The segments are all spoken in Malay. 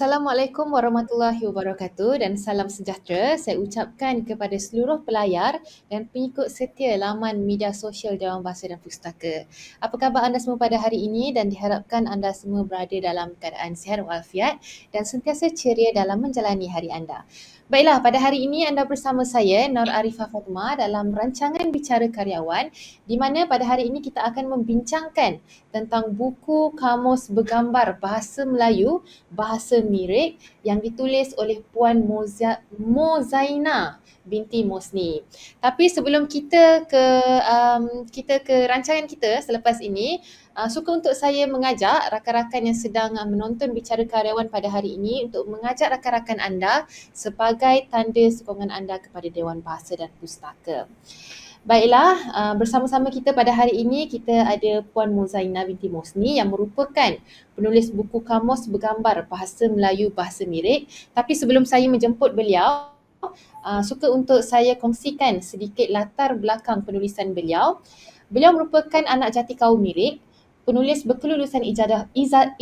Assalamualaikum warahmatullahi wabarakatuh dan salam sejahtera saya ucapkan kepada seluruh pelayar dan pengikut setia laman media sosial Dewan Bahasa dan Pustaka. Apa khabar anda semua pada hari ini dan diharapkan anda semua berada dalam keadaan sihat walafiat dan sentiasa ceria dalam menjalani hari anda. Baiklah, pada hari ini anda bersama saya Nur Arifah Fatimah dalam rancangan Bicara Karyawan di mana pada hari ini kita akan membincangkan tentang buku Kamus Bergambar Bahasa Melayu Bahasa Mirik yang ditulis oleh Puan Moza, Mozaina binti Mosni. Tapi sebelum kita ke um, kita ke rancangan kita selepas ini, Uh, suka untuk saya mengajak rakan-rakan yang sedang uh, menonton bicara karyawan pada hari ini untuk mengajak rakan-rakan anda sebagai tanda sokongan anda kepada Dewan Bahasa dan Pustaka. Baiklah, uh, bersama-sama kita pada hari ini kita ada Puan Muzaina binti Mosni yang merupakan penulis buku kamus bergambar Bahasa Melayu Bahasa Mirik. Tapi sebelum saya menjemput beliau, suka untuk saya kongsikan sedikit latar belakang penulisan beliau. Beliau merupakan anak jati kaum Mirik penulis berkelulusan ijazah,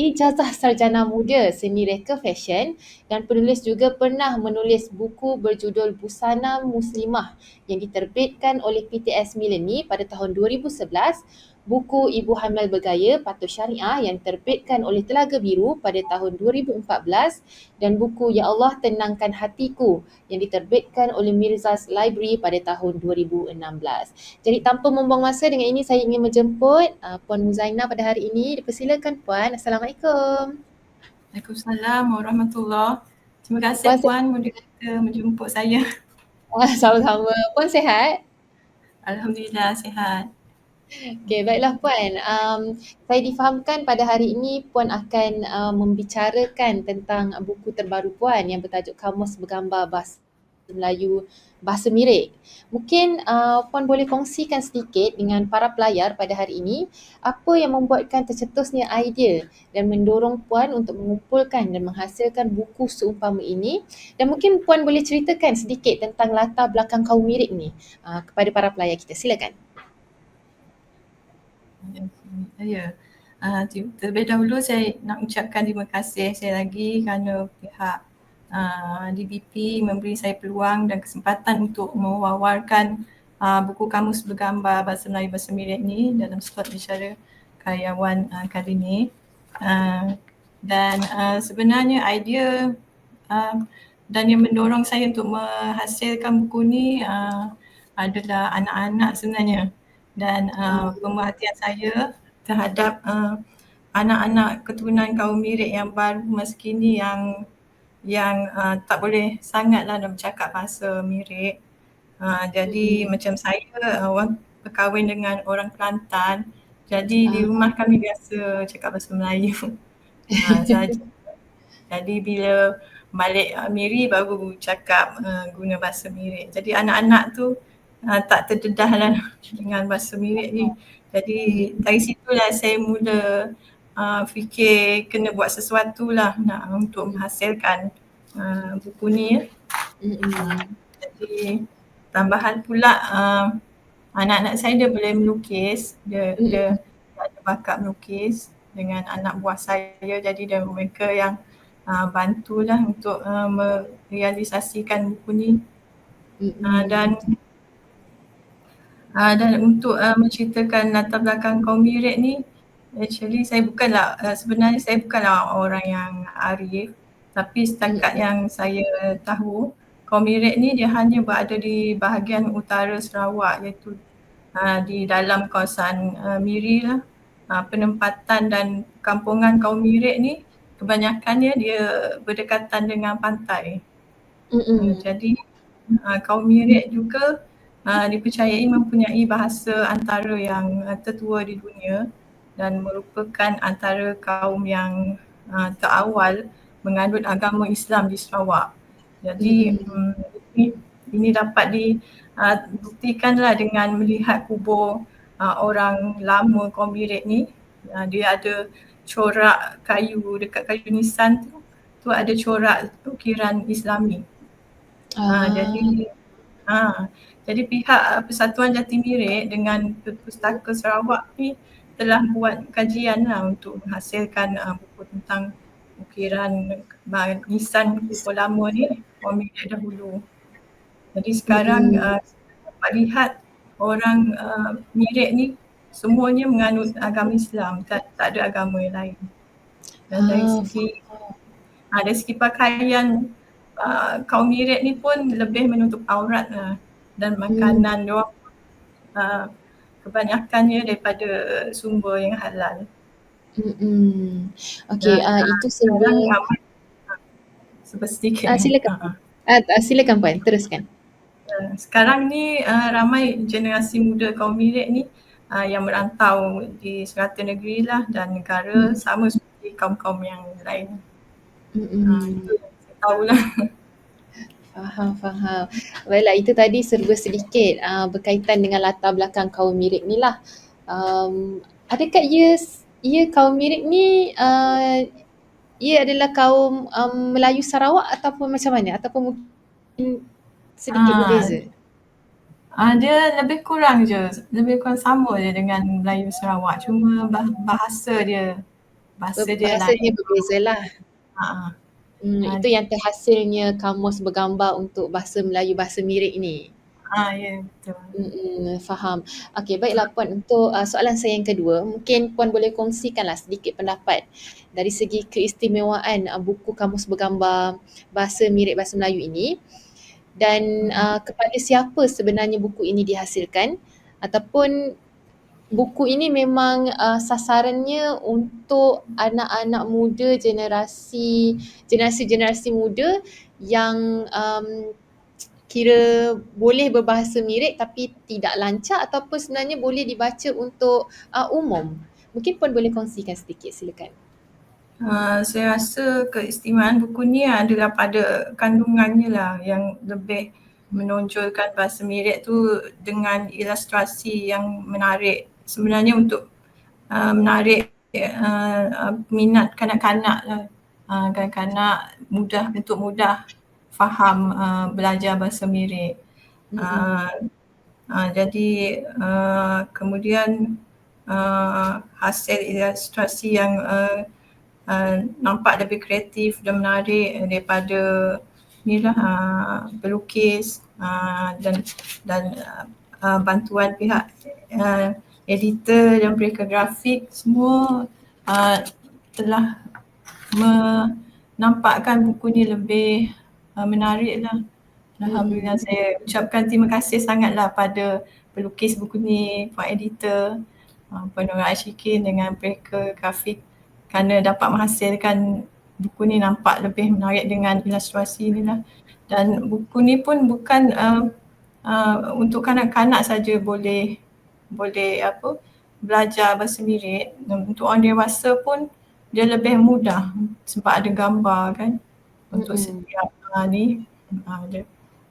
ijazah sarjana muda seni reka fashion dan penulis juga pernah menulis buku berjudul Busana Muslimah yang diterbitkan oleh PTS Millennium pada tahun 2011 buku Ibu Hamil Bergaya Patuh Syariah yang terbitkan oleh Telaga Biru pada tahun 2014 dan buku Ya Allah Tenangkan Hatiku yang diterbitkan oleh Mirza's Library pada tahun 2016. Jadi tanpa membuang masa dengan ini saya ingin menjemput uh, Puan Muzaina pada hari ini. Dipersilakan Puan. Assalamualaikum. Waalaikumsalam warahmatullahi Terima kasih Puan, Puan moderator menjemput saya. Sama-sama. Puan sehat? Alhamdulillah sehat. Okay, baiklah Puan. Um, saya difahamkan pada hari ini Puan akan uh, membicarakan tentang buku terbaru Puan yang bertajuk Kamus Bergambar Bahasa Melayu Bahasa Mirik. Mungkin uh, Puan boleh kongsikan sedikit dengan para pelayar pada hari ini apa yang membuatkan tercetusnya idea dan mendorong Puan untuk mengumpulkan dan menghasilkan buku seumpama ini dan mungkin Puan boleh ceritakan sedikit tentang latar belakang kaum Mirik ni uh, kepada para pelayar kita. Silakan. Ya, uh, terlebih dahulu saya nak ucapkan terima kasih saya lagi kerana pihak uh, DBP memberi saya peluang dan kesempatan untuk mewawarkan uh, buku kamus bergambar bahasa Melayu bahasa Mirik ni dalam slot bicara karyawan uh, kali ini. Uh, dan uh, sebenarnya idea uh, dan yang mendorong saya untuk menghasilkan buku ni uh, adalah anak-anak sebenarnya dan uh, pemerhatian saya terhadap uh, anak-anak keturunan kaum Mirik yang baru masa kini yang yang uh, tak boleh sangatlah nak bercakap bahasa Mirik. Uh, jadi hmm. macam saya uh, berkahwin dengan orang Kelantan. Jadi uh. di rumah kami biasa cakap bahasa Melayu. uh. Jadi bila balik uh, Miri baru cakap uh, guna bahasa Mirik. Jadi anak-anak tu uh, tak terdedah lah dengan bahasa mirik ni. Jadi dari situlah saya mula uh, fikir kena buat sesuatu lah nak untuk menghasilkan uh, buku ni ya. Jadi tambahan pula uh, anak-anak saya dia boleh melukis, dia, dia ada bakat melukis dengan anak buah saya jadi dia mereka yang uh, bantulah untuk uh, merealisasikan buku ni. Uh, dan Uh, dan untuk uh, menceritakan latar belakang kaum Mirik ni, actually saya bukanlah, uh, sebenarnya saya bukanlah orang yang arif tapi setakat hmm. yang saya tahu, kaum Mirik ni dia hanya berada di bahagian utara Sarawak iaitu uh, di dalam kawasan uh, Miri lah. Uh, penempatan dan kampungan kaum Mirik ni kebanyakannya dia berdekatan dengan pantai. Mm-hmm. Uh, jadi uh, kaum Mirik juga uh, dipercayai mempunyai bahasa antara yang uh, tertua di dunia dan merupakan antara kaum yang uh, terawal menganut agama Islam di Sarawak. Jadi hmm. um, ini, ini dapat dibuktikanlah uh, dengan melihat kubur uh, orang lama kaum Birik ni. Uh, dia ada corak kayu dekat kayu nisan tu. Tu ada corak ukiran Islami. Uh, jadi uh, jadi pihak uh, Persatuan Jati Mirik dengan Pustaka Sarawak ni telah buat kajian lah untuk menghasilkan uh, buku tentang ukiran nisan kukuh lama ni Mirik dahulu. Jadi sekarang Mm-mm. uh, dapat lihat orang uh, Mirik ni semuanya menganut agama Islam, tak, tak ada agama yang lain. Dan dari Ah, segi uh, dari segi pakaian uh, kaum Mirik ni pun lebih menutup aurat lah dan makanan hmm. uh, kebanyakannya daripada sumber yang halal. Mm-mm. Okey, Dan, uh, uh, itu sekarang ramai sebab Ah, ni. silakan. Uh, Ah, ah, silakan puan, teruskan. uh, sekarang ni uh, ramai generasi muda kaum Mirik ni uh, yang merantau di serata negeri lah dan negara Hmm. sama seperti kaum-kaum yang lain. Uh, Mm-mm. itu yang saya tahulah. Faham, faham. Baiklah, itu tadi serba sedikit uh, berkaitan dengan latar belakang kaum Mirik ni lah. Um, adakah ia, ia kaum Mirik ni uh, ia adalah kaum um, Melayu Sarawak ataupun macam mana? Ataupun mungkin sedikit Ah. berbeza? Ah, dia lebih kurang je, lebih kurang sama je dengan Melayu Sarawak. Cuma bah- bahasa dia, bahasa dia Bahasanya lain. berbeza lah. Ah, Hmm, Ah, itu yang terhasilnya kamus bergambar untuk bahasa Melayu, bahasa Mirik ni. ah, ya betul. Mm-mm, faham. Okey, baiklah Puan. Untuk uh, soalan saya yang kedua, mungkin Puan boleh kongsikanlah sedikit pendapat dari segi keistimewaan uh, buku kamus bergambar bahasa Mirik Bahasa Melayu ini dan uh, kepada siapa sebenarnya buku ini dihasilkan ataupun buku ini memang uh, sasarannya untuk anak-anak muda generasi generasi-generasi muda yang um, kira boleh berbahasa Mirik tapi tidak lancar ataupun sebenarnya boleh dibaca untuk uh, umum. Mungkin Puan boleh kongsikan sedikit, silakan. Uh, saya rasa keistimewaan buku ni adalah pada kandungannya lah yang lebih menonjolkan bahasa Mirik tu dengan ilustrasi yang menarik. Sebenarnya untuk uh, menarik uh, uh, minat kanak-kanak lah. Uh, kanak-kanak mudah untuk mudah faham uh, belajar bahasa Mirik. Uh, uh, jadi uh, kemudian uh, hasil ilustrasi yang uh, uh, nampak lebih kreatif dan menarik daripada ni lah uh, pelukis uh, dan dan uh, bantuan pihak uh, editor dan mereka grafik semua uh, telah menampakkan buku ni lebih uh, menarik lah. Alhamdulillah saya ucapkan terima kasih sangatlah pada pelukis buku ni, puan editor, uh, Puan Nora Ashikin dengan mereka grafik kerana dapat menghasilkan buku ni nampak lebih menarik dengan ilustrasi ni lah. Dan buku ni pun bukan uh, uh, untuk kanak-kanak saja boleh boleh apa belajar bahasa Mirik. Untuk orang dewasa pun dia lebih mudah sebab ada gambar kan untuk Mm-mm. setiap uh, ni. Uh, dia.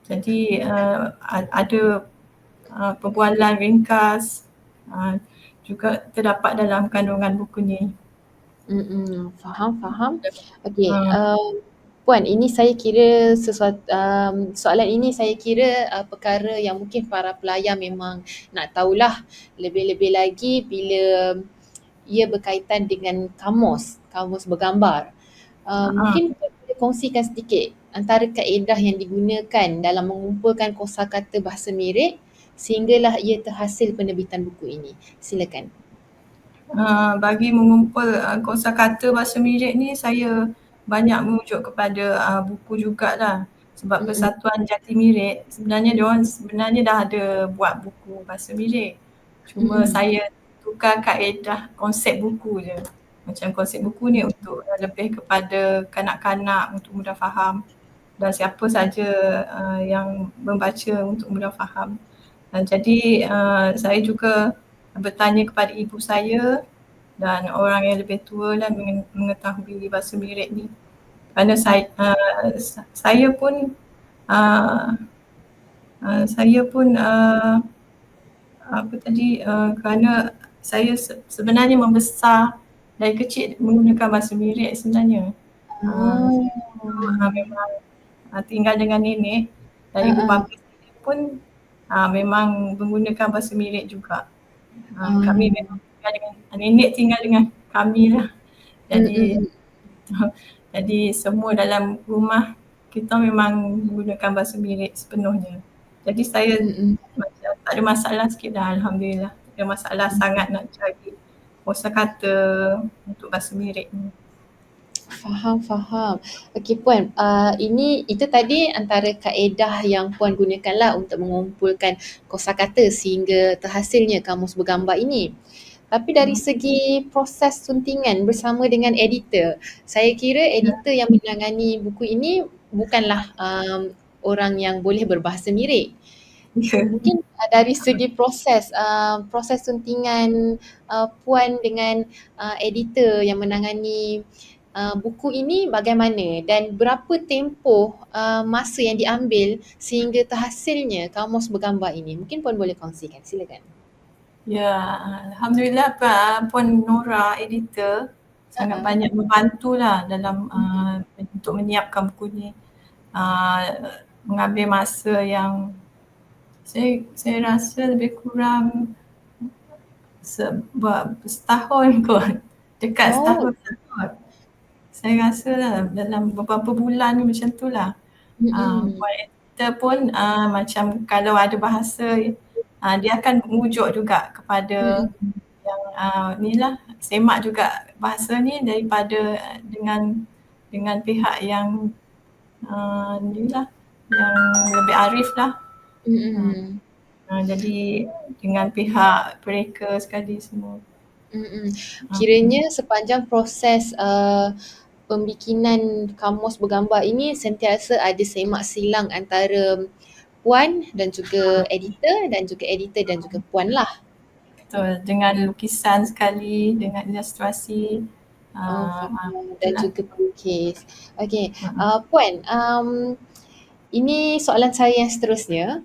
Jadi uh, ada uh, perbualan ringkas uh, juga terdapat dalam kandungan buku ni. Mm-mm. Faham, faham. Okey, Ha. uh, Puan, ini saya kira sesuatu um, soalan ini saya kira uh, perkara yang mungkin para pelayar memang nak tahulah lebih-lebih lagi bila ia berkaitan dengan kamus, kamus bergambar. Uh, Ha. mungkin boleh kongsikan sedikit antara kaedah yang digunakan dalam mengumpulkan kosakata bahasa Mirik sehinggalah ia terhasil penerbitan buku ini. Silakan. Uh, bagi mengumpul uh, kosakata bahasa Mirik ni saya banyak merujuk kepada uh, buku jugalah sebab. Persatuan Jati Mirik sebenarnya dia orang sebenarnya dah ada buat buku bahasa Mirik. Cuma Mm-mm. saya tukar kaedah konsep buku je. Macam konsep buku ni untuk uh, lebih kepada kanak-kanak untuk mudah faham dan siapa saja uh, yang membaca untuk mudah faham. Dan jadi uh, saya juga bertanya kepada ibu saya dan orang yang lebih tua lah mengetahui bahasa Mirik ni. Kerana saya uh, sa- saya pun uh, uh, saya pun uh, apa tadi uh, kerana saya se- sebenarnya membesar dari kecil menggunakan bahasa Mirik sebenarnya. Oh. uh, memang uh, tinggal dengan nenek dan ibu Uh-uh. bapa saya pun uh, memang menggunakan bahasa Mirik juga. Uh, Hmm. kami memang tinggal dengan nenek tinggal dengan kami lah. Jadi Mm-mm. Jadi semua dalam rumah kita memang menggunakan bahasa Mirik sepenuhnya. Jadi saya mm-hmm. macam tak ada masalah sikit dah Alhamdulillah. Tak ada masalah mm-hmm. sangat nak cari kosa kata untuk bahasa Mirik ni. Faham, faham. Okey Puan, uh, ini itu tadi antara kaedah yang Puan gunakanlah untuk mengumpulkan kosakata sehingga terhasilnya kamus bergambar ini. Tapi dari hmm. segi proses suntingan bersama dengan editor, saya kira editor yang menangani buku ini bukanlah um, orang yang boleh berbahasa mirik. Ya. Mungkin uh, dari segi proses, uh, proses suntingan uh, Puan dengan uh, editor yang menangani uh, buku ini bagaimana dan berapa tempoh uh, masa yang diambil sehingga terhasilnya kamus bergambar ini. Mungkin Puan boleh kongsikan, silakan. Ya, Alhamdulillah Puan Nora editor sangat uh-huh. banyak membantulah dalam uh, untuk menyiapkan buku ni. Uh, mengambil masa yang saya saya rasa lebih kurang sebab setahun kot. Dekat oh. setahun. Saya rasa lah dalam beberapa bulan macam tu lah. Mm-hmm. Uh, editor pun uh, macam kalau ada bahasa uh, dia akan mengujuk juga kepada hmm. yang uh, ni lah semak juga bahasa ni daripada dengan dengan pihak yang uh, ni lah yang lebih arif lah. Hmm. Uh, jadi dengan pihak mereka sekali semua. Hmm. Kiranya sepanjang proses uh, pembikinan kamus bergambar ini sentiasa ada semak silang antara puan dan juga editor dan juga editor dan juga puan lah. Betul, dengan lukisan sekali, dengan ilustrasi. Oh, uh, dan lah. juga pelukis. Okay, uh, puan, um, ini soalan saya yang seterusnya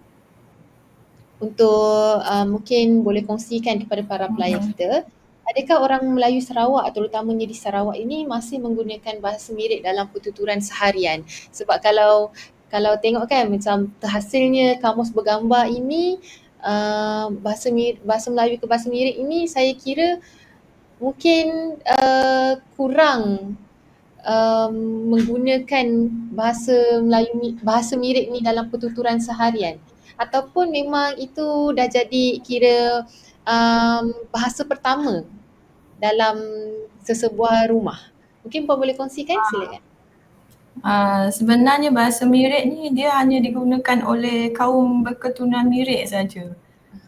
untuk uh, mungkin boleh kongsikan kepada para pelayar kita. Adakah orang Melayu Sarawak terutamanya di Sarawak ini masih menggunakan bahasa Mirik dalam pertuturan seharian? Sebab kalau kalau tengok kan macam terhasilnya kamus bergambar ini uh, bahasa bahasa Melayu ke bahasa Mirik ini saya kira mungkin uh, kurang um, menggunakan bahasa Melayu bahasa Mirik ni dalam pertuturan seharian ataupun memang itu dah jadi kira um, bahasa pertama dalam sesebuah rumah. Mungkin puan boleh kongsikan silakan. Uh, sebenarnya bahasa Mirik ni dia hanya digunakan oleh kaum berketurunan Mirik saja.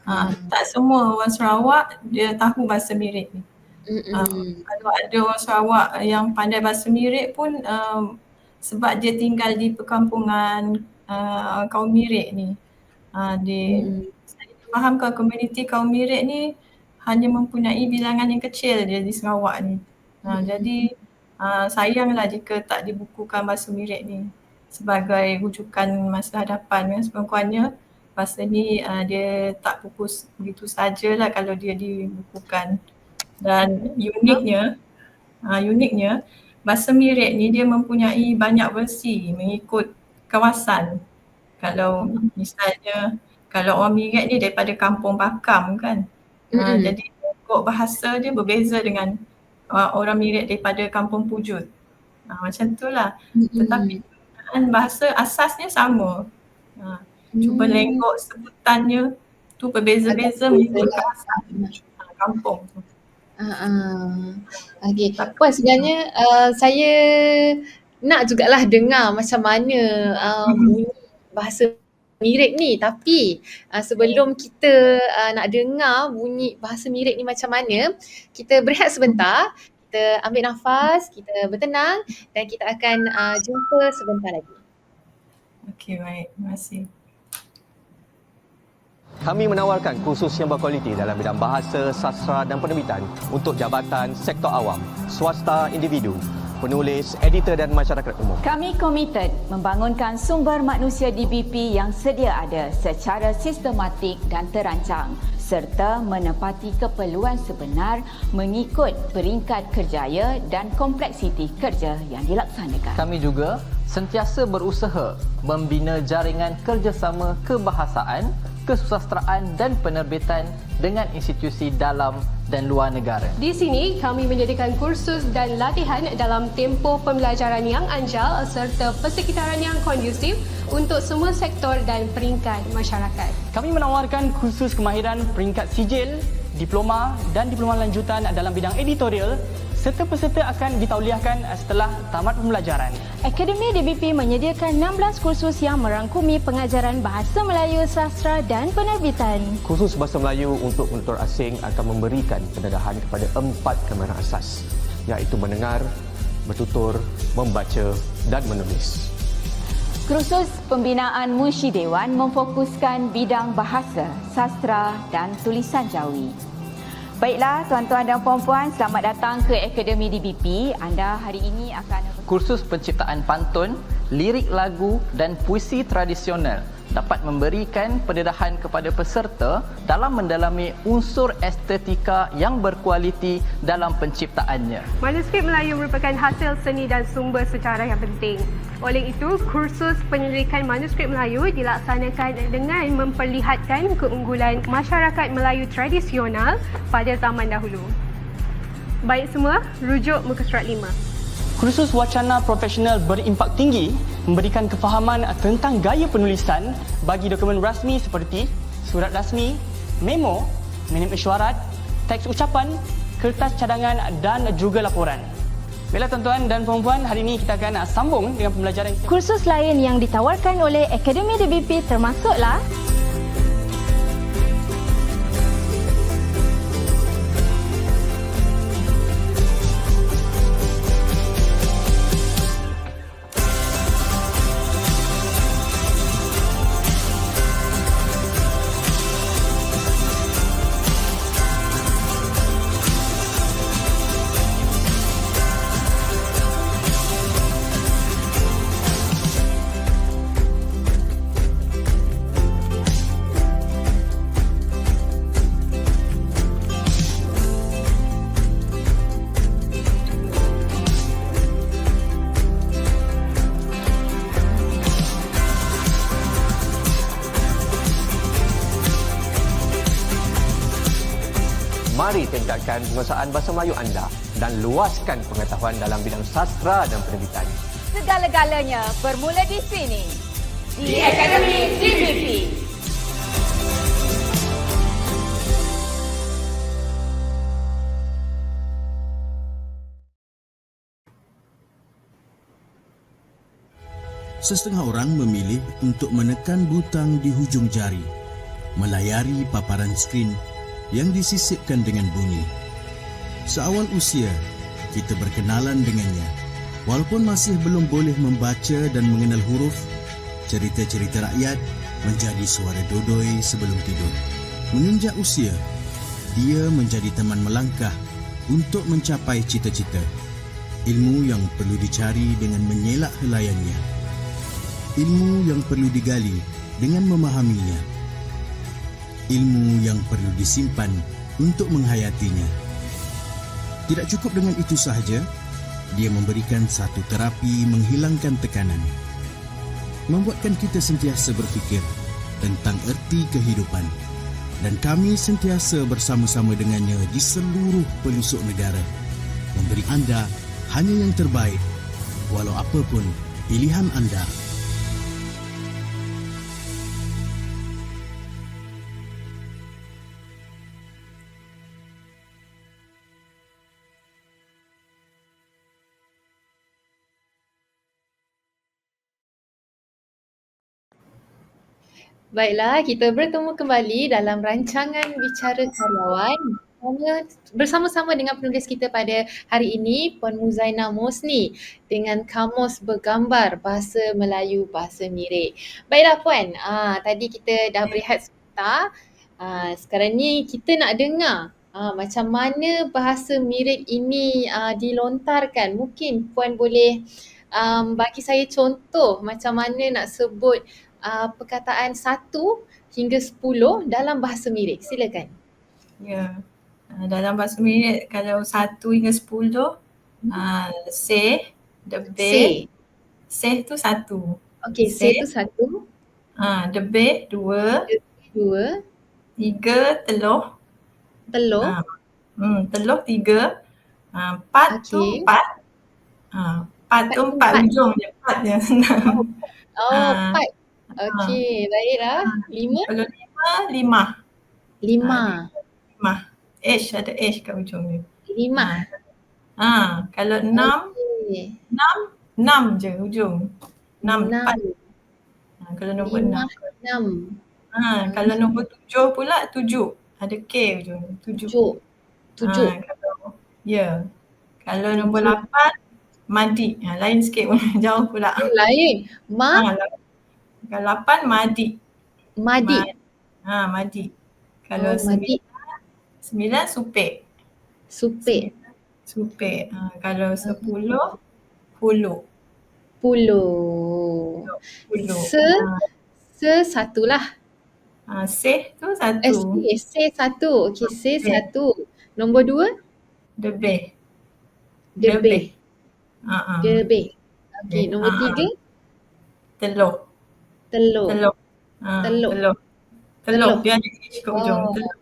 Uh, hmm. Tak semua orang Sarawak dia tahu bahasa Mirik ni. Uh, kalau ada orang Sarawak yang pandai bahasa Mirik pun uh, sebab dia tinggal di perkampungan uh, kaum Mirik ni. Uh, dia, hmm. Saya faham kalau komuniti kaum Mirik ni hanya mempunyai bilangan yang kecil dia di Sarawak ni. Uh. Jadi uh, sayanglah jika tak dibukukan bahasa Mirik ni sebagai rujukan masa hadapan. Kan sekurang-kurangnya bahasa ni uh, dia tak pupus begitu sajalah kalau dia dibukukan. Dan uniknya uh, uniknya bahasa Mirik ni dia mempunyai banyak versi mengikut kawasan. Kalau misalnya kalau orang Mirik ni daripada kampung Bakam kan. Uh, mm-hmm. jadi kok bahasa dia berbeza dengan orang mirip daripada kampung Pujut. Uh, macam tu lah. Mm-hmm. Tetapi bahasa asasnya sama. Uh, cuba mm. lenggok sebutannya tu berbeza-beza mengikut kawasan uh, kampung tu. Uh-uh. Okay. Puan sebenarnya uh, saya nak jugalah dengar macam mana uh, bunyi bahasa mirip ni. Tapi uh, sebelum kita uh, nak dengar bunyi bahasa mirip ni macam mana kita berehat sebentar. Kita ambil nafas kita bertenang dan kita akan uh, jumpa sebentar lagi. Okey baik. Terima kasih. Kami menawarkan kursus yang berkualiti dalam bidang bahasa, sastra dan penerbitan untuk jabatan sektor awam, swasta individu, penulis, editor dan masyarakat umum. Kami komited membangunkan sumber manusia di BP yang sedia ada secara sistematik dan terancang serta menepati keperluan sebenar mengikut peringkat kerjaya dan kompleksiti kerja yang dilaksanakan. Kami juga sentiasa berusaha membina jaringan kerjasama kebahasaan, kesusasteraan dan penerbitan dengan institusi dalam dan luar negara. Di sini, kami menyediakan kursus dan latihan dalam tempoh pembelajaran yang anjal serta persekitaran yang kondusif untuk semua sektor dan peringkat masyarakat. Kami menawarkan kursus kemahiran peringkat sijil, diploma dan diploma lanjutan dalam bidang editorial serta peserta akan ditauliahkan setelah tamat pembelajaran. Akademi DBP menyediakan 16 kursus yang merangkumi pengajaran Bahasa Melayu, Sastra dan Penerbitan. Khusus Bahasa Melayu untuk penutur asing akan memberikan pendedahan kepada empat kamera asas iaitu mendengar, bertutur, membaca dan menulis. Kursus pembinaan Munshi Dewan memfokuskan bidang bahasa, sastra dan tulisan Jawi. Baiklah tuan-tuan dan puan-puan, selamat datang ke Akademi DBP. Anda hari ini akan Kursus penciptaan pantun, lirik lagu dan puisi tradisional dapat memberikan pendedahan kepada peserta dalam mendalami unsur estetika yang berkualiti dalam penciptaannya. Manuskrip Melayu merupakan hasil seni dan sumber sejarah yang penting. Oleh itu, kursus penyelidikan manuskrip Melayu dilaksanakan dengan memperlihatkan keunggulan masyarakat Melayu tradisional pada zaman dahulu. Baik semua, rujuk muka surat 5. Kursus wacana profesional berimpak tinggi memberikan kefahaman tentang gaya penulisan bagi dokumen rasmi seperti surat rasmi, memo, minim mesyuarat, teks ucapan, kertas cadangan dan juga laporan. Baiklah tuan-tuan dan puan-puan, hari ini kita akan sambung dengan pembelajaran. Kursus lain yang ditawarkan oleh Akademi DBP termasuklah Mari tingkatkan penguasaan bahasa Melayu anda dan luaskan pengetahuan dalam bidang sastra dan penerbitan. segala-galanya bermula di sini. Di Akademi DBP. Setengah orang memilih untuk menekan butang di hujung jari, melayari paparan skrin yang disisipkan dengan bunyi. Seawal usia, kita berkenalan dengannya. Walaupun masih belum boleh membaca dan mengenal huruf, cerita-cerita rakyat menjadi suara dodoi sebelum tidur. Menginjak usia, dia menjadi teman melangkah untuk mencapai cita-cita. Ilmu yang perlu dicari dengan menyelak helayannya. Ilmu yang perlu digali dengan memahaminya. Ilmu yang perlu disimpan untuk menghayatinya. Tidak cukup dengan itu sahaja, dia memberikan satu terapi menghilangkan tekanan. Membuatkan kita sentiasa berfikir tentang erti kehidupan dan kami sentiasa bersama-sama dengannya di seluruh pelosok negara. Memberi anda hanya yang terbaik walau apapun pilihan anda. Baiklah, kita bertemu kembali dalam rancangan Bicara Karyawan bersama-sama dengan penulis kita pada hari ini Puan Muzaina Mosni dengan kamus bergambar bahasa Melayu bahasa Mirik. Baiklah Puan, ah, tadi kita dah berehat sebentar. Ah, sekarang ni kita nak dengar ah, macam mana bahasa Mirik ini ah, dilontarkan. Mungkin Puan boleh um, bagi saya contoh macam mana nak sebut uh, perkataan satu hingga sepuluh dalam bahasa Mirik. Silakan. Ya. Uh, dalam bahasa Melayu kalau satu hingga sepuluh, uh, seh, debe, Say. seh tu satu. Okey, say tu satu, Uh, debe dua, dua, tiga telur, telur, uh, Hmm, teluh tiga. Uh, pat tu Okey. empat. Uh, pat Pat tu tu empat empat. hujung je. Pat je senang. Oh, Ah. empat. Okey, baiklah. Lima? Kalau lima, lima. Lima. Lima. H ada H kat hujung ni. Lima. Ha, kalau enam, Okey. enam, enam je hujung. Enam, empat. Enam. Ha, kalau nombor Lima, enam. enam. Ha, kalau nombor tujuh pula, tujuh. Ada K hujung ni. Tujuh. Tujuh. Tujuh. Ha, kalau, ya. Kalau nombor lapan, madi. Ha, lain sikit pun. Jauh pula. Lain. Ma, Ha, kalau lapan, madi. madi. Ha, madi. Kalau Oh, madi. sembilan, sembilan, supek. Supek. Supek. Ha, kalau sepuluh, puluh. Puluh. Puluh. Se, Ha, se satu lah. ha, seh tu Eh, satu. se, se satu. Okey, se Okey. satu. Nombor dua, Lebih. debeh. Ha, ha. Debeh. Okey, nombor Ah, tiga, Telur. Telur. Telur. Ha, telur. Telur. Telur. Dia ada H kat hujung. Oh. Telur.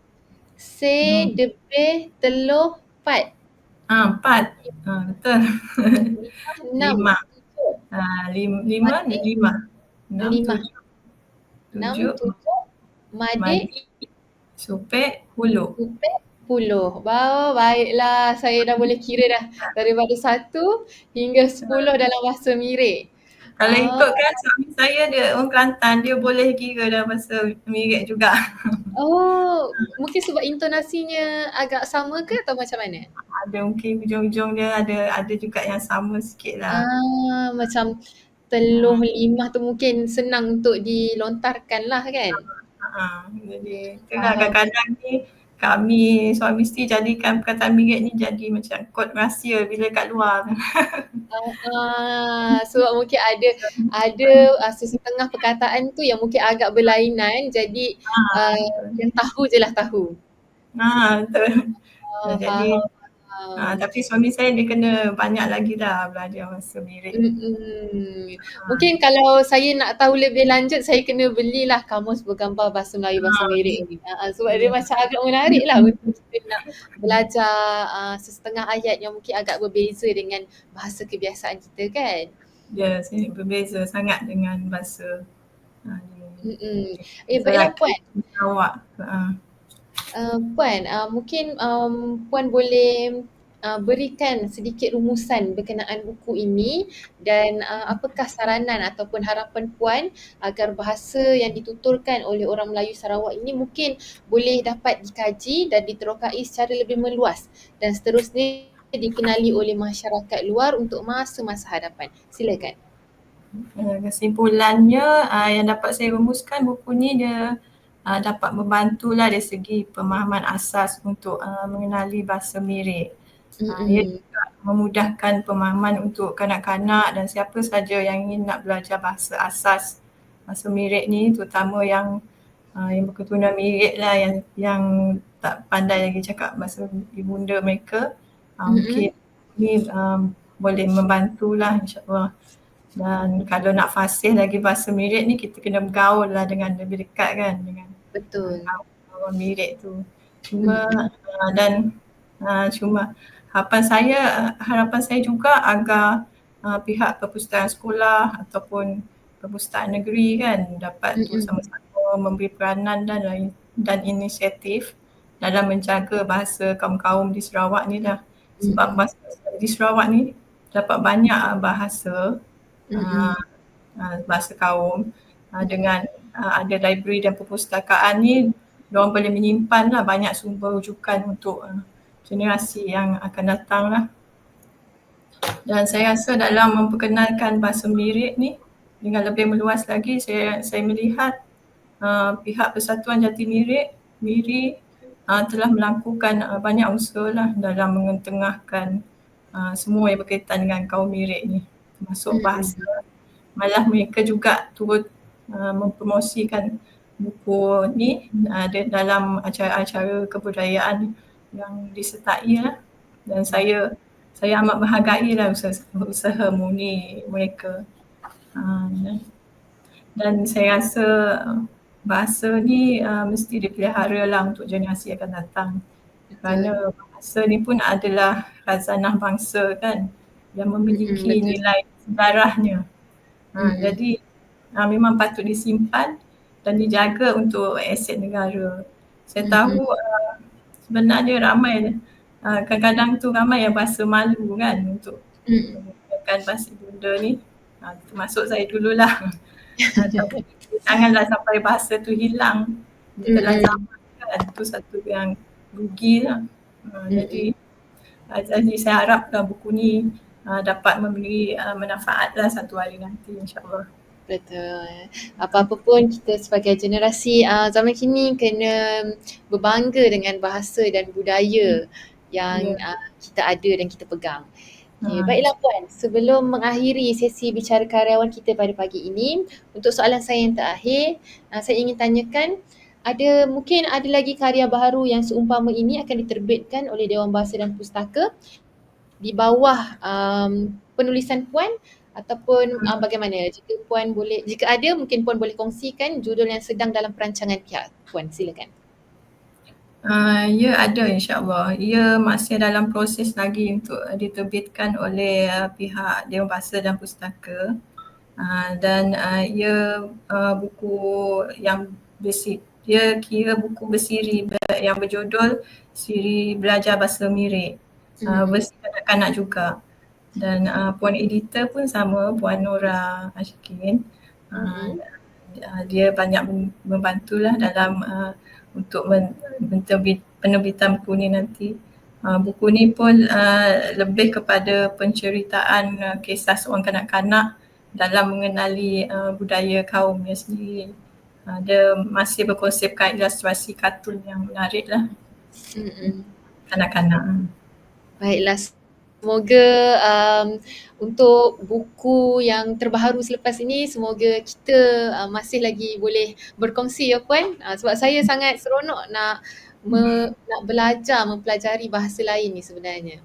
Se, Hmm. debeh, telur, empat. Ha, empat. Ha, betul. Enam. Lima. Tujuh. Ha, lim, lima, Madi. lima. Enam, Lima. tujuh. Enam, Tujuh. tujuh. Madik, Madi. Supek, puluh. Upek puluh. Wow, baiklah. Saya dah boleh kira dah. Daripada satu hingga sepuluh dalam bahasa Mirik. Kalau Ah. ikutkan suami saya dia orang Kelantan, dia boleh kira dalam bahasa Mirik juga. Oh, mungkin sebab intonasinya agak sama ke atau macam mana? Ada mungkin hujung-hujung dia ada ada juga yang sama sikit lah. Ah, macam teluh limah tu mungkin senang untuk dilontarkan lah kan? Ha, jadi Faham. tengah kadang-kadang ni kami suami isteri jadikan perkataan Mirik ni jadi macam kod rahsia bila kat luar. Ah, sebab mungkin ada ada uh, sesetengah perkataan tu yang mungkin agak berlainan jadi uh, yang tahu je lah tahu. ha betul. Oh, Jadi faham. Ha, tapi suami saya dia kena banyak lagi dah belajar bahasa Mirik. Mm-mm. Mungkin kalau saya nak tahu lebih lanjut saya kena belilah kamus bergambar bahasa Melayu bahasa Ha, Mirik ni. Ha, sebab dia macam agak menarik lah untuk kita nak belajar uh, sesetengah ayat yang mungkin agak berbeza dengan bahasa kebiasaan kita kan. Ya, sini berbeza sangat dengan bahasa ha, Mm-mm. Eh baiklah Puan, Sarawak. Ha. Uh, Puan uh, mungkin um, Puan boleh uh, berikan sedikit rumusan berkenaan buku ini dan uh, apakah saranan ataupun harapan Puan agar bahasa yang dituturkan oleh orang Melayu Sarawak ini mungkin boleh dapat dikaji dan diterokai secara lebih meluas dan seterusnya dikenali oleh masyarakat luar untuk masa-masa hadapan. Silakan. Kesimpulannya uh, yang dapat saya rumuskan buku ni dia uh, dapat membantulah dari segi pemahaman asas untuk uh, mengenali bahasa Mirik. Uh, ia juga memudahkan pemahaman untuk kanak-kanak dan siapa saja yang ingin nak belajar bahasa asas bahasa Mirik ni terutama yang uh, yang berketurunan Mirik lah yang yang tak pandai lagi cakap bahasa ibunda mereka uh, Mm-mm. mungkin ni um, boleh membantulah insyaAllah dan kalau nak fasih lagi bahasa Mirik ni kita kena bergaul lah dengan lebih dekat kan dengan Betul. orang Mirik tu cuma uh, dan uh, cuma harapan saya harapan saya juga agar uh, pihak perpustakaan sekolah ataupun perpustakaan negeri kan dapat tu Mm-mm. sama-sama memberi peranan dan dan inisiatif dalam menjaga bahasa kaum-kaum di Sarawak ni lah sebab bahasa di Sarawak ni dapat banyak uh, bahasa Mm-mm. uh, uh, bahasa kaum uh, dengan uh, ada library dan perpustakaan ni diorang boleh menyimpan lah banyak sumber rujukan untuk uh, generasi yang akan datang lah. Dan saya rasa dalam memperkenalkan bahasa Mirik ni dengan lebih meluas lagi saya saya melihat uh, pihak Persatuan Jati Mirik MIRI uh, telah melakukan uh, banyak usaha lah dalam mengetengahkan uh, semua yang berkaitan dengan kaum Mirik ni. Termasuk Mm-mm. bahasa. Malah mereka juga turut uh, mempromosikan buku ni uh, dalam acara-acara kebudayaan yang disertai lah dan saya saya amat menghargai lah usaha, usaha murni mereka uh, dan saya rasa uh, bahasa ni uh, mesti dipelihara lah untuk generasi akan datang Kerana bahasa ni pun adalah khazanah bangsa kan yang memiliki betul. nilai sejarahnya. Ha, Mm-mm. jadi ha, memang patut disimpan dan dijaga untuk aset negara. Saya Mm-mm. tahu uh, sebenarnya ramai uh, kadang-kadang tu ramai yang rasa malu kan untuk Mm. menggunakan bahasa ibunda ni. Ha, termasuk saya dululah. Janganlah sampai bahasa tu hilang telah Mm-mm. zaman kan. Itu satu yang rugi lah. Ha, jadi, ha, jadi saya harapkan buku ni ha, dapat memberi uh, manfaat lah satu hari nanti insyaAllah. Betul. Apa-apa pun kita sebagai generasi uh, zaman kini kena berbangga dengan bahasa dan budaya yang Ya. uh, kita ada dan kita pegang. Okay, Ha. baiklah Puan, sebelum mengakhiri sesi bicara karyawan kita pada pagi ini, untuk soalan saya yang terakhir, uh, saya ingin tanyakan ada mungkin ada lagi karya baharu yang seumpama ini akan diterbitkan oleh Dewan Bahasa dan Pustaka di bawah um, penulisan Puan ataupun uh, bagaimana jika Puan boleh jika ada mungkin Puan boleh kongsikan judul yang sedang dalam perancangan pihak Puan silakan. Uh, ya ada insyaAllah. Ia masih dalam proses lagi untuk diterbitkan oleh uh, pihak Dewan Bahasa dan Pustaka. Uh, dan uh, ia uh, buku yang besi, dia kira buku bersiri ber- yang berjudul Siri Belajar Bahasa Mirik. Uh, versi kanak-kanak juga. Dan uh, puan editor pun sama, Puan Nora Ashikin. Uh, uh, dia banyak mem- membantulah dalam uh, untuk men- menterbit, penerbitan buku ni nanti. Uh, buku ni pun uh, lebih kepada penceritaan uh, kisah seorang kanak-kanak dalam mengenali uh, budaya kaumnya sendiri. Uh, dia masih berkonsepkan ilustrasi kartun yang menarik lah Mm-mm. kanak-kanak. Baiklah. Semoga um, untuk buku yang terbaru selepas ini semoga kita uh, masih lagi boleh berkongsi ya Puan. Uh, sebab saya sangat seronok nak me, nak belajar mempelajari bahasa lain ni sebenarnya.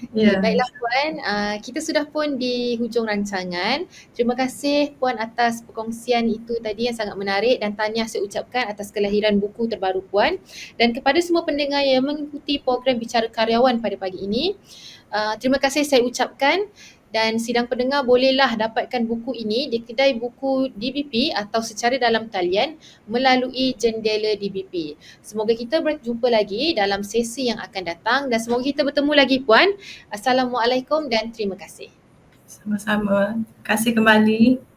Okay, Ya. baiklah Puan, uh, kita sudah pun di hujung rancangan. Terima kasih Puan atas perkongsian itu tadi yang sangat menarik dan tahniah saya ucapkan atas kelahiran buku terbaru Puan. Dan kepada semua pendengar yang mengikuti program Bicara Karyawan pada pagi ini, uh, terima kasih saya ucapkan dan sidang pendengar bolehlah dapatkan buku ini di kedai buku DBP atau secara dalam talian melalui jendela DBP. Semoga kita berjumpa lagi dalam sesi yang akan datang dan semoga kita bertemu lagi Puan. Assalamualaikum dan terima kasih. Sama-sama. Terima kasih kembali.